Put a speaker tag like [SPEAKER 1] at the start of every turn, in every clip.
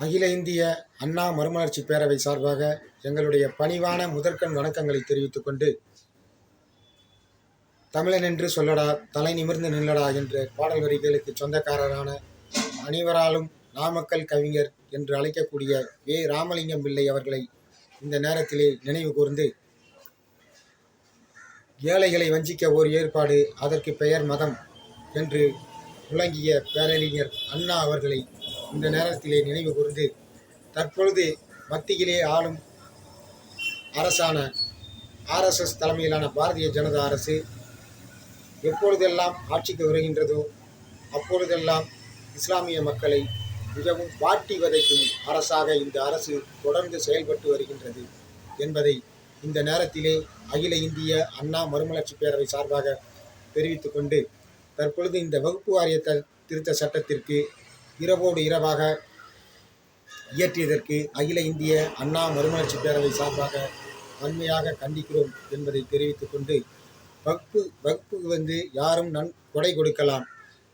[SPEAKER 1] அகில இந்திய அண்ணா மறுமலர்ச்சி பேரவை சார்பாக எங்களுடைய பணிவான முதற்கண் வணக்கங்களை தெரிவித்துக் கொண்டு தமிழன் என்று சொல்லடா தலை நிமிர்ந்து நில்லடா என்ற பாடல் வரிகளுக்கு சொந்தக்காரரான அனைவராலும் நாமக்கல் கவிஞர் என்று அழைக்கக்கூடிய வே ராமலிங்கம் பிள்ளை அவர்களை இந்த நேரத்திலே நினைவு கூர்ந்து ஏழைகளை வஞ்சிக்க ஓர் ஏற்பாடு அதற்கு பெயர் மதம் என்று விளங்கிய பேரறிஞர் அண்ணா அவர்களை இந்த நேரத்திலே நினைவு கூர்ந்து தற்பொழுது மத்தியிலே ஆளும் அரசான ஆர்எஸ்எஸ் தலைமையிலான பாரதிய ஜனதா அரசு எப்பொழுதெல்லாம் ஆட்சிக்கு வருகின்றதோ அப்பொழுதெல்லாம் இஸ்லாமிய மக்களை மிகவும் வாட்டி வதைக்கும் அரசாக இந்த அரசு தொடர்ந்து செயல்பட்டு வருகின்றது என்பதை இந்த நேரத்திலே அகில இந்திய அண்ணா மறுமலர்ச்சி பேரவை சார்பாக தெரிவித்துக்கொண்டு தற்பொழுது இந்த வகுப்பு வாரிய த- திருத்த சட்டத்திற்கு இரவோடு இரவாக இயற்றியதற்கு அகில இந்திய அண்ணா மறுமலர்ச்சி பேரவை சார்பாக வன்மையாக கண்டிக்கிறோம் என்பதை தெரிவித்துக் கொண்டு வகுப்பு வகுப்புக்கு வந்து யாரும் நன் கொடை கொடுக்கலாம்.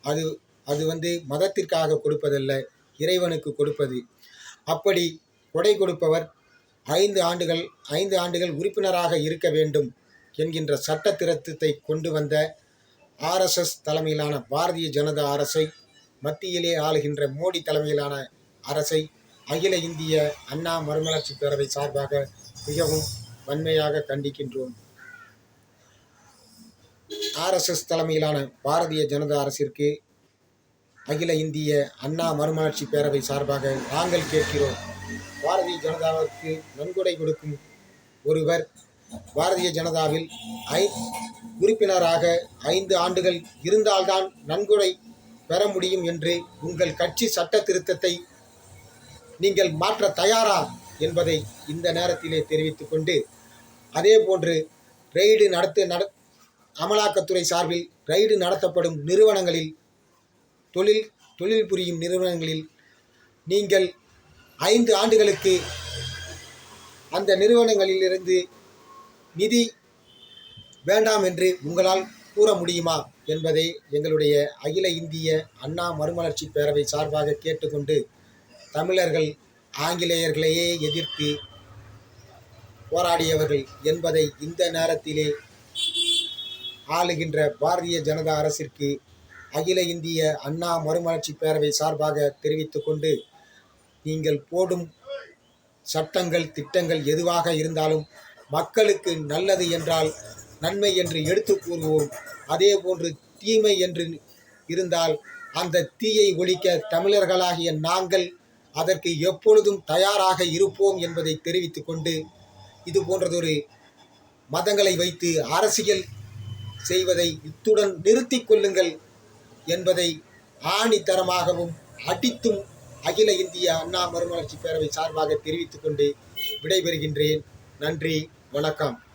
[SPEAKER 1] அது அது வந்து மதத்திற்காக கொடுப்பதல்ல இறைவனுக்கு கொடுப்பது. அப்படி கொடை கொடுப்பவர் ஐந்து ஆண்டுகள் ஐந்து ஆண்டுகள் உறுப்பினராக இருக்க வேண்டும் என்கின்ற சட்ட திருத்தத்தை கொண்டு வந்த ஆர்எஸ்எஸ் தலைமையிலான பாரதிய ஜனதா அரசை மத்தியிலே ஆளுகின்ற மோடி தலைமையிலான அரசை அகில இந்திய அண்ணா மறுமலர்ச்சி பேரவை சார்பாக மிகவும் வன்மையாக கண்டிக்கின்றோம். ஆர்எஸ்எஸ் தலைமையிலான பாரதிய ஜனதா அரசிற்கு அகில இந்திய அண்ணா மறுமலர்ச்சி பேரவை சார்பாக நாங்கள் கேட்கிறோம். பாரதிய ஜனதாவிற்கு நன்கொடை கொடுக்கும் ஒருவர் பாரதிய ஜனதாவில் ஐ உறுப்பினராக ஐந்து ஆண்டுகள் இருந்தால்தான் நன்கொடை பெற முடியும் என்று உங்கள் கட்சி சட்ட திருத்தத்தை நீங்கள் மாற்ற தயாரா என்பதை இந்த நேரத்திலே தெரிவித்துக் கொண்டு அதே போன்று ரெய்டு நடத்த நட அமலாக்கத்துறை சார்பில் ரெய்டு நடத்தப்படும் நிறுவனங்களில் தொழில் தொழில் புரியும் நிறுவனங்களில் நீங்கள் ஐந்து ஆண்டுகளுக்கு அந்த நிறுவனங்களிலிருந்து நிதி வேண்டாம் என்று உங்களால் கூற முடியுமா என்பதை எங்களுடைய அகில இந்திய அண்ணா மறுமலர்ச்சி பேரவை சார்பாக கேட்டுக்கொண்டு தமிழர்கள் ஆங்கிலேயர்களையே எதிர்த்து போராடியவர்கள் என்பதை இந்த நேரத்திலே ஆளுகின்ற பாரதிய ஜனதா அரசிற்கு அகில இந்திய அண்ணா மறுமலர்ச்சி பேரவை சார்பாக தெரிவித்து கொண்டு நீங்கள் போடும் சட்டங்கள் திட்டங்கள் எதுவாக இருந்தாலும் மக்களுக்கு நல்லது என்றால் நன்மை என்று எடுத்து கூறுவோம். அதே போன்று தீமை என்று இருந்தால் அந்த தீயை ஒழிக்க தமிழர்களாகிய நாங்கள் அதற்கு எப்பொழுதும் தயாராக இருப்போம் என்பதை தெரிவித்து கொண்டு இது போன்றதொரு மதங்களை வைத்து அரசியல் செய்வதை இத்துடன் நிறுத்தி கொள்ளுங்கள் என்பதை ஆணித்தரமாகவும் அடித்தும் அகில இந்திய அண்ணா மறுமலர்ச்சி பேரவை சார்பாக தெரிவித்துக்கொண்டு விடைபெறுகின்றேன். நன்றி வணக்கம்.